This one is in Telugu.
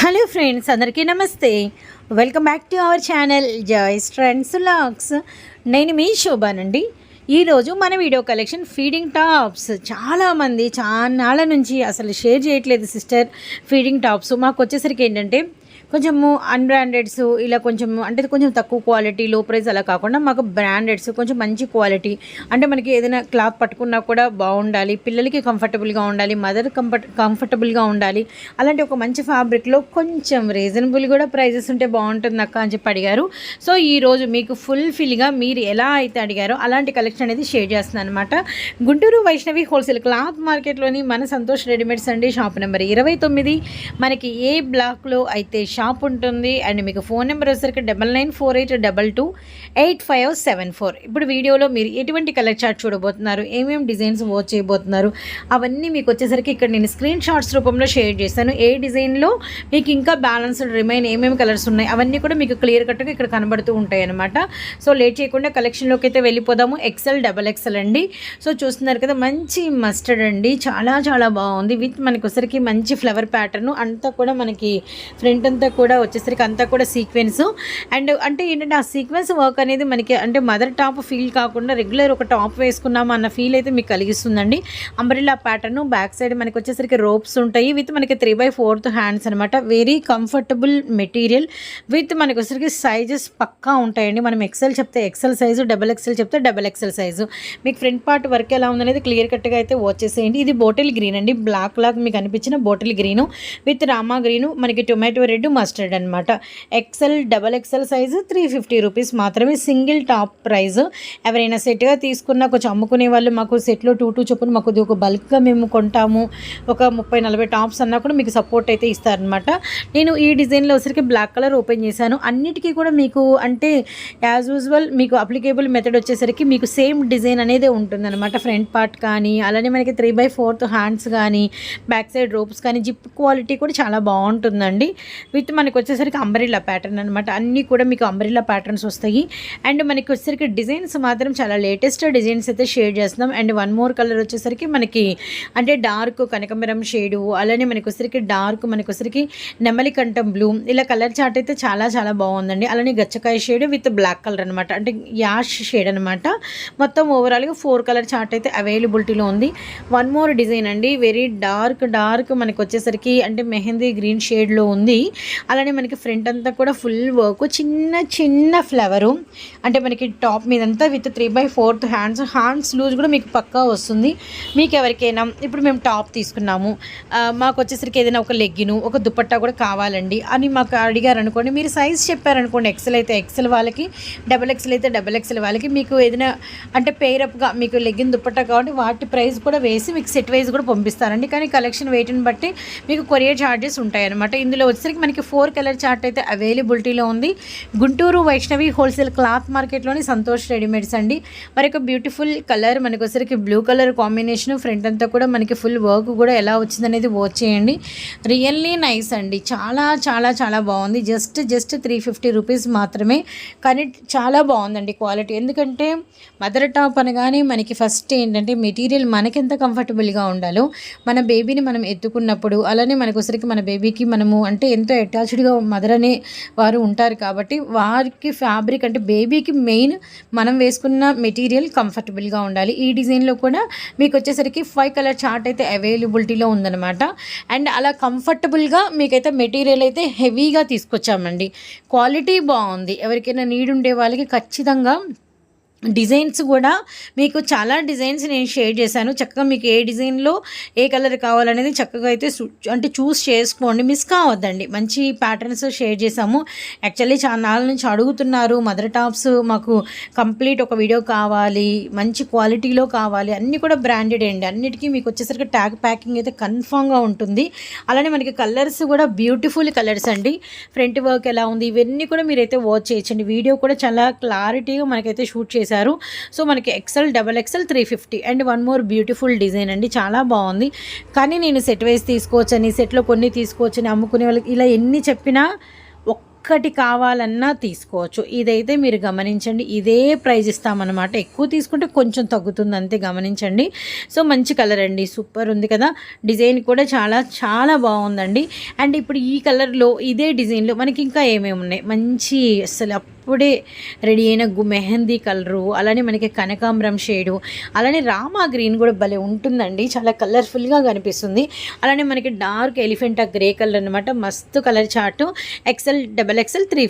హలో ఫ్రెండ్స్ అందరికీ నమస్తే. Welcome back to our channel Joy's trends locks నేను మీ శోభానండి. ఈరోజు మన వీడియో కలెక్షన్ ఫీడింగ్ టాప్స్. చాలామంది చాలా నుంచి అసలు షేర్ చేయట్లేదు సిస్టర్ ఫీడింగ్ టాప్స్. మాకు వచ్చేసరికి ఏంటంటే కొంచెము అన్బ్రాండెడ్స్ ఇలా కొంచెం అంటే కొంచెం తక్కువ క్వాలిటీ లో ప్రైస్ అలా కాకుండా మాకు బ్రాండెడ్స్ కొంచెం మంచి క్వాలిటీ అంటే మనకి ఏదైనా క్లాత్ పట్టుకున్నా కూడా బాగుండాలి పిల్లలకి కంఫర్టబుల్గా ఉండాలి మదర్ కంఫర్ట్ కంఫర్టబుల్గా ఉండాలి. అలాంటి ఒక మంచి ఫ్యాబ్రిక్లో కొంచెం రీజనబుల్ కూడా ప్రైజెస్ ఉంటే బాగుంటుంది అక్క అని చెప్పి అడిగారు. సో ఈరోజు మీకు ఫుల్ఫిల్గా మీరు ఎలా అయితే అడిగారో అలాంటి కలెక్షన్ అనేది షేర్ చేస్తున్నాను అనమాట గుంటూరు వైష్ణవి హోల్సేల్ క్లాత్ మార్కెట్లోని మన సంతోష్ రెడీమేడ్స్ అండి షాప్ నెంబర్ ఇరవై తొమ్మిది. మనకి ఏ బ్లాక్లో అయితే షాప్ ఉంటుంది. అండ్ మీకు ఫోన్ నెంబర్ వచ్చేసరికి double nine four eight double two eight five seven four. ఇప్పుడు వీడియోలో మీరు ఎటువంటి కలర్ చార్ట్ చూడబోతున్నారు? ఏమేమి డిజైన్స్ వాచ్ చేయబోతున్నారు? అవన్నీ మీకు వచ్చేసరికి ఇక్కడ నేను స్క్రీన్ షాట్స్ రూపంలో షేర్ చేశాను. ఏ డిజైన్లో మీకు ఇంకా బ్యాలెన్స్డ్ రిమైన్ ఏమేమి కలర్స్ ఉన్నాయి? అవన్నీ కూడా మీకు క్లియర్ కట్గా ఇక్కడ కనబడుతూ ఉంటాయి అనమాట సో లేట్ చేయకుండా కలెక్షన్లోకి అయితే వెళ్ళిపోదాము. ఎక్సెల్ డబల్ ఎక్సెల్ అండి. సో చూస్తున్నారు కదా మంచి మస్టర్డ్ అండి. చాలా చాలా బాగుంది. విత్ మనకి వచ్చరికి మంచి ఫ్లవర్ ప్యాటర్న్. అంతా కూడా మనకి ఫ్రంట్ అంతా కూడా వచ్చేసరికి అంతా కూడా సీక్వెన్స్ అండ్ అంటే ఏంటంటే ఆ సీక్వెన్స్ వర్క్ అనేది మనకి అంటే మదర్ టాప్ ఫీల్ కాకుండా రెగ్యులర్ ఒక టాప్ వేసుకున్నాము అన్న ఫీల్ అయితే మీకు కలిగిస్తుందండి. అంబ్రిల్లా ప్యాటర్న్ బ్యాక్ సైడ్ మనకి వచ్చేసరికి రోప్స్ ఉంటాయి. విత్ మనకి త్రీ బై ఫోర్త్ హ్యాండ్స్ అనమాట వెరీ కంఫర్టబుల్ మెటీరియల్ విత్ మనకి వచ్చేసరికి సైజెస్ పక్కా ఉంటాయండి. మనం ఎక్సెల్ చెప్తే ఎక్సెల్ సైజు డబల్ ఎక్సెల్ చెప్తే డబల్ ఎక్సెల్ సైజు మీకు ఫ్రంట్ పార్ట్ వర్క్ ఎలా ఉందనేది క్లియర్ కట్గా అయితే వచ్చేసేయండి ఇది బోటిల్ గ్రీన్ అండి. బ్లాక్ లాగ్ మీకు అనిపించిన bottle green with Rama green మనకి టొమాటో రెడ్ మస్టర్డ్ అనమాట XL double XL size three fifty rupees మాత్రమే సింగిల్ టాప్ ప్రైస్ ఎవరైనా సెట్గా తీసుకున్నా కొంచెం అమ్ముకునే వాళ్ళు మాకు సెట్లో టూ టూ చొప్పున మాకు ఒక బల్క్గా మేము కొంటాము. ఒక ముప్పై నలభై టాప్స్ అన్నా కూడా మీకు సపోర్ట్ అయితే ఇస్తారనమాట నేను ఈ డిజైన్లో వచ్చరికి బ్లాక్ కలర్ ఓపెన్ చేశాను. అన్నిటికీ కూడా మీకు అంటే యాజ్ యూజువల్ మీకు అప్లికేబుల్ మెథడ్ వచ్చేసరికి మీకు సేమ్ డిజైన్ అనేది ఉంటుందన్నమాట. ఫ్రంట్ పార్ట్ కానీ అలానే మనకి త్రీ బై ఫోర్త్ హ్యాండ్స్ కానీ బ్యాక్ సైడ్ రోప్స్ కానీ జిప్ క్వాలిటీ కూడా చాలా బాగుంటుందండి. విత్ మనకి వచ్చేసరికి అంబ్రిల్లా ప్యాటర్న్ అనమాట అన్నీ కూడా మీకు అంబ్రిల్లా ప్యాటర్న్స్ వస్తాయి. అండ్ మనకి వచ్చేసరికి డిజైన్స్ మాత్రం చాలా లేటెస్ట్ డిజైన్స్ అయితే షేర్ చేస్తున్నాం. అండ్ వన్ మోర్ కలర్ వచ్చేసరికి మనకి అంటే డార్క్ కనకమరం షేడు అలానే మనకి వచ్చేసరికి డార్క్ మనకి వచ్చేసరికి నెమలి కంఠం బ్లూ ఇలా కలర్ చార్ట్ అయితే చాలా చాలా బాగుందండి. అలానే గచ్చకాయ షేడ్ విత్ బ్లాక్ కలర్ అనమాట అంటే యాష్ షేడ్ అనమాట మొత్తం ఓవరాల్గా ఫోర్ కలర్ చార్ట్ అయితే అవైలబిలిటీలో ఉంది. వన్ మోర్ డిజైన్ అండి. వెరీ డార్క్ డార్క్ మనకి వచ్చేసరికి అంటే మెహందీ గ్రీన్ షేడ్లో ఉంది. అలానే మనకి ఫ్రంట్ అంతా కూడా ఫుల్ వర్క్. చిన్న చిన్న ఫ్లవరు. అంటే మనకి టాప్ మీదంతా with three by fourth hands. Hands loose కూడా మీకు పక్కా వస్తుంది. మీకు ఎవరికైనా ఇప్పుడు మేము టాప్ తీసుకున్నాము. మాకు వచ్చేసరికి ఏదైనా ఒక లెగ్గిను ఒక దుపట్టా కూడా కావాలండి అని మాకు అడిగారు అనుకోండి. మీరు సైజ్ చెప్పారనుకోండి. ఎక్సెల్ అయితే ఎక్సెల్ వాళ్ళకి డబల్ ఎక్సెల్ అయితే డబల్ ఎక్సెల్ వాళ్ళకి. మీకు ఏదైనా అంటే పేరప్గా మీకు లెగ్గిన్ దుపట్టా కాబట్టి వాటి ప్రైస్ కూడా వేసి మీకు సెట్ వైజ్ కూడా పంపిస్తారండి. కానీ కలెక్షన్ వెయిట్ని బట్టి మీకు కొరియర్ ఛార్జెస్ ఉంటాయి అనమాట ఇందులో వచ్చేసరికి మనకి ఫోర్ కలర్ చార్ట్ అయితే అవైలబిలిటీలో ఉంది. గుంటూరు వైష్ణవి హోల్సేల్ క్లాత్ మార్కెట్లోని సంతోష్ రెడీమేడ్స్ అండి. మరి ఒక బ్యూటిఫుల్ కలర్ మనకి వచ్చరికి బ్లూ కలర్ కాంబినేషన్ ఫ్రంట్ అంతా కూడా మనకి ఫుల్ వర్క్ కూడా ఎలా వచ్చిందనేది వాచ్ చేయండి. రియల్లీ నైస్ అండి. చాలా చాలా చాలా బాగుంది. Just just three fifty rupees మాత్రమే. కానీ చాలా బాగుందండి క్వాలిటీ. ఎందుకంటే మదర్ టాప్ అనగానే మనకి ఫస్ట్ ఏంటంటే మెటీరియల్ మనకి ఎంత కంఫర్టబుల్గా ఉండాలో మన బేబీని మనం ఎత్తుకున్నప్పుడు అలానే మనకు మన బేబీకి మనము అంటే ఎంతో అటాచ్డ్గా మదర్ అనే వారు ఉంటారు కాబట్టి వారికి ఫ్యాబ్రిక్ అంటే బేబీకి మెయిన్ మనం వేసుకున్న మెటీరియల్ కంఫర్టబుల్గా ఉండాలి. ఈ డిజైన్లో కూడా మీకు వచ్చేసరికి ఫైవ్ కలర్ చార్ట్ అయితే అవైలబిలిటీలో ఉందన్నమాట. అండ్ అలా కంఫర్టబుల్గా మీకైతే మెటీరియల్ అయితే హెవీగా తీసుకొచ్చామండి. క్వాలిటీ బాగుంది. ఎవరికైనా నీడ్ ఉండే వాళ్ళకి ఖచ్చితంగా డిజైన్స్ కూడా మీకు చాలా డిజైన్స్ నేను షేర్ చేశాను. చక్కగా మీకు ఏ డిజైన్లో ఏ కలర్ కావాలనేది చక్కగా అయితే అంటే చూస్ చేసుకోండి. మిస్ కావద్దండి. మంచి ప్యాటర్న్స్ షేర్ చేశాము. యాక్చువల్లీ చాలా నుంచి అడుగుతున్నారు. మదర్ టాప్స్ మాకు కంప్లీట్ ఒక వీడియో కావాలి. మంచి క్వాలిటీలో కావాలి. అన్నీ కూడా బ్రాండెడ్ అండి. అన్నిటికీ మీకు వచ్చేసరికి ట్యాగ్ ప్యాకింగ్ అయితే కన్ఫామ్గా ఉంటుంది. అలానే మనకి కలర్స్ కూడా బ్యూటిఫుల్ కలర్స్ అండి. ఫ్రంట్ వర్క్ ఎలా ఉంది? ఇవన్నీ కూడా మీరైతే వాచ్ చేయొచ్చండి. వీడియో కూడా చాలా క్లారిటీగా మనకైతే షూట్ చేశారు. సో మనకి excel double excel three fifty and one more beautiful design అండి. చాలా బాగుంది. కానీ నేను సెట్ వైజ్ తీసుకోవచ్చని సెట్లో కొన్ని తీసుకోవచ్చని అమ్ముకునే వాళ్ళకి ఇలా ఎన్ని చెప్పినా ఒక్కటి కావాలన్నా తీసుకోవచ్చు. ఇదైతే మీరు గమనించండి. ఇదే ప్రైజ్ ఇస్తామన్నమాట. ఎక్కువ తీసుకుంటే కొంచెం తగ్గుతుంది అంతే గమనించండి. సో మంచి కలర్ అండి. సూపర్ ఉంది కదా. డిజైన్ కూడా చాలా చాలా బాగుందండి. అండ్ ఇప్పుడు ఈ కలర్లో ఇదే డిజైన్లో మనకి ఇంకా ఏమేమి ఉన్నాయి మంచి అసలు అప్పుడే రెడీ అయిన గు మెహందీ కలరు అలానే మనకి కనకాంబరం షేడు అలానే రామా గ్రీన్ కూడా భలే ఉంటుందండి. చాలా కలర్ఫుల్గా కనిపిస్తుంది. అలానే మనకి డార్క్ ఎలిఫెంటా గ్రే కలర్ అనమాట మస్తు colour chart excel double excel three